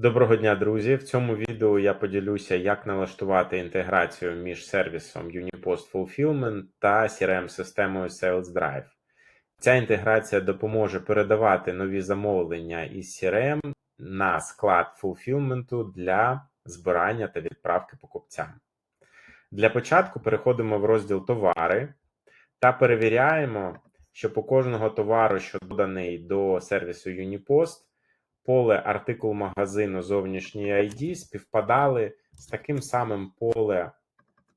Доброго дня, друзі! В цьому відео я поділюся, як налаштувати інтеграцію між сервісом Unipost Fulfillment та CRM-системою Sales Drive. Ця інтеграція допоможе передавати нові замовлення із CRM на склад Fulfillment для збирання та відправки покупцям. Для початку переходимо в розділ Товари та перевіряємо, що по кожного товару, що доданий до сервісу Unipost, поле артикул магазину зовнішній ID співпадали з таким самим поле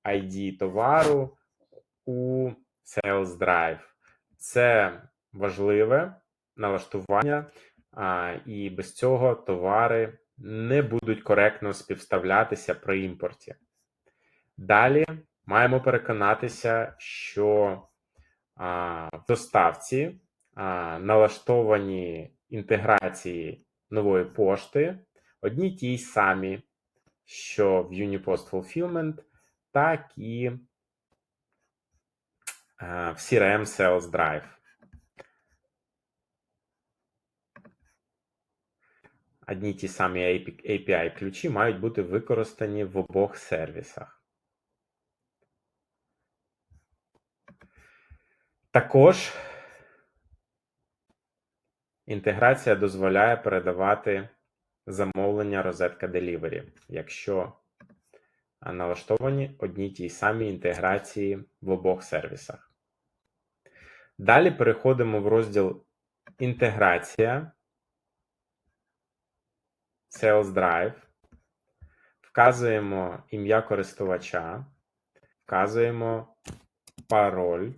ID товару у Sales Drive. Це важливе налаштування, а, і без цього товари не будуть коректно співставлятися при імпорті. Далі маємо переконатися, що а, в доставці а, налаштовані інтеграції нової пошти одні ті самі, що в Unipost Fulfillment, так і е, в CRM Sales Drive. Одні ті самі API ключі мають бути використані в обох сервісах. Також Інтеграція дозволяє передавати замовлення розетка Delivery, якщо налаштовані одні ті самі інтеграції в обох сервісах. Далі переходимо в розділ Інтеграція Sales Drive, вказуємо ім'я користувача, вказуємо пароль.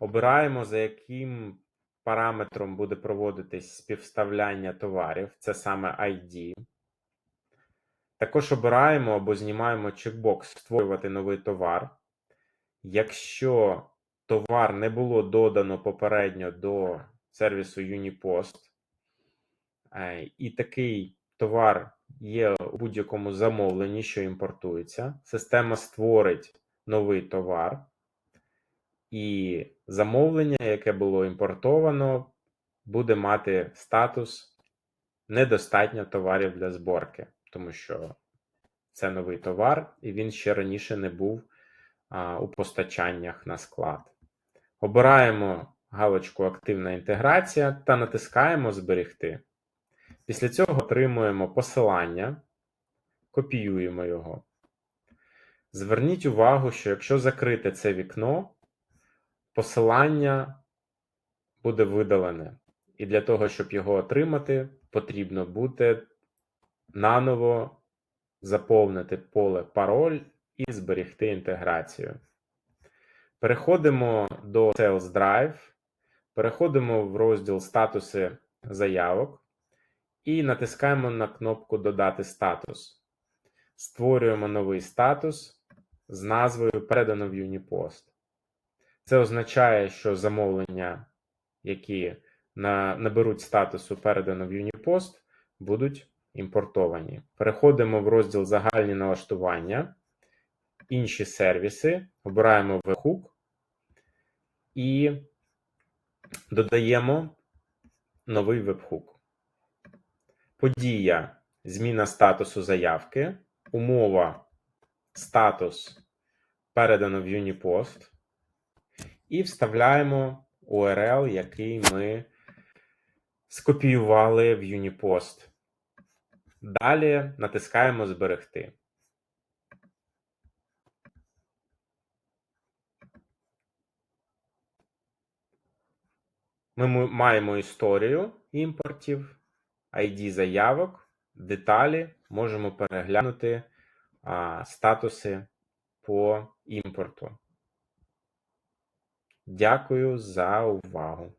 Обираємо, за яким параметром буде проводитись співставляння товарів, це саме ID. Також обираємо або знімаємо чекбокс Створювати новий товар. Якщо товар не було додано попередньо до сервісу Unipost, е, і такий товар є у будь-якому замовленні, що імпортується, система створить новий товар. І замовлення, яке було імпортовано, буде мати статус недостатньо товарів для зборки, тому що це новий товар, і він ще раніше не був а, у постачаннях на склад. Обираємо галочку Активна інтеграція та натискаємо Зберегти. Після цього отримуємо посилання, копіюємо його. Зверніть увагу, що якщо закрити це вікно, посилання буде видалене. І для того, щоб його отримати, потрібно буде наново заповнити поле пароль і зберегти інтеграцію. Переходимо до Sales Drive, переходимо в розділ Статуси заявок і натискаємо на кнопку Додати статус. Створюємо новий статус з назвою Передано в Unipost. Це означає, що замовлення, які на, наберуть статусу передано в Unipost, будуть імпортовані. Переходимо в розділ Загальні налаштування, інші сервіси, обираємо webhook і додаємо новий вебхук. Подія зміна статусу заявки, умова статус передано в Unipost і вставляємо URL, який ми скопіювали в Unipost. Далі натискаємо Зберегти. Ми маємо історію імпортів, ID заявок, деталі, можемо переглянути а, статуси по імпорту. Дякую за увагу!